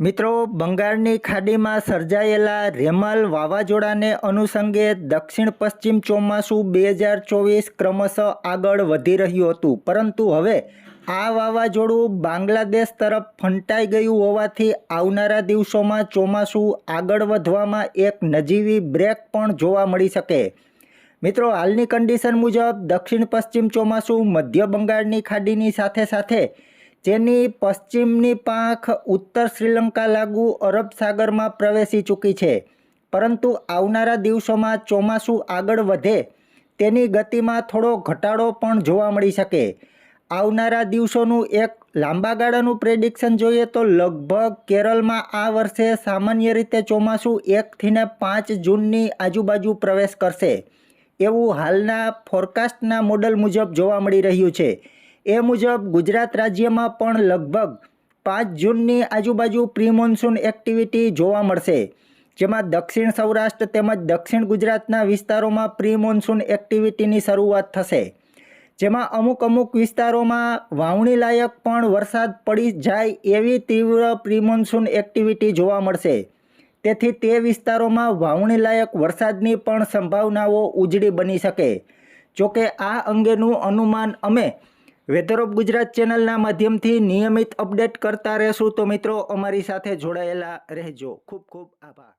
મિત્રો, બંગાળની ખાડીમાં સર્જાયેલા રેમલ વાવાઝોડાને અનુસંગે દક્ષિણ પશ્ચિમ ચોમાસું બે હજાર ચોવીસ ક્રમશઃ આગળ વધી રહ્યું હતું. પરંતુ હવે આ વાવાઝોડું બાંગ્લાદેશ તરફ ફંટાઈ ગયું હોવાથી આવનારા દિવસોમાં ચોમાસું આગળ વધવામાં એક નજીવી બ્રેક પણ જોવા મળી શકે. મિત્રો, હાલની કન્ડિશન મુજબ દક્ષિણ પશ્ચિમ ચોમાસું મધ્ય બંગાળની ખાડીની સાથે સાથે જેની પશ્ચિમની પાંખ ઉત્તર શ્રીલંકા લાગુ અરબ સાગરમાં પ્રવેશી ચૂકી છે. પરંતુ આવનારા દિવસોમાં ચોમાસું આગળ વધે, તેની ગતિમાં થોડો ઘટાડો પણ જોવા મળી શકે. આવનારા દિવસોનું એક લાંબા ગાળાનું પ્રેડિક્શન જોઈએ તો લગભગ કેરળમાં આ વર્ષે સામાન્ય રીતે ચોમાસું એકથી ને પાંચ જૂનની આજુબાજુ પ્રવેશ કરશે. એવું હાલના ફોરકાસ્ટના મોડલ મુજબ જોવા મળી રહ્યું છે. એ મુજબ ગુજરાત રાજ્યમાં પણ લગભગ પાંચ જૂનની આજુબાજુ પ્રી મોન્સૂન એક્ટિવિટી જોવા મળશે, જેમાં દક્ષિણ સૌરાષ્ટ્ર તેમજ દક્ષિણ ગુજરાતના વિસ્તારોમાં પ્રી મોન્સૂન એક્ટિવિટીની શરૂઆત થશે, જેમાં અમુક અમુક વિસ્તારોમાં વાવણી લાયક પણ વરસાદ પડી જાય એવી તીવ્ર પ્રી મોન્સૂન એક્ટિવિટી જોવા મળશે. તેથી તે વિસ્તારોમાં વાવણી લાયક વરસાદની પણ સંભાવનાઓ ઉજળી બની શકે. જોકે આ અંગેનું અનુમાન અમે વેધર ઓફ ગુજરાત ચેનલના માધ્યમથી નિયમિત અપડેટ કરતા રહેશું. તો મિત્રો, અમારી સાથે જોડાયેલા રહેજો. ખૂબ ખૂબ આભાર.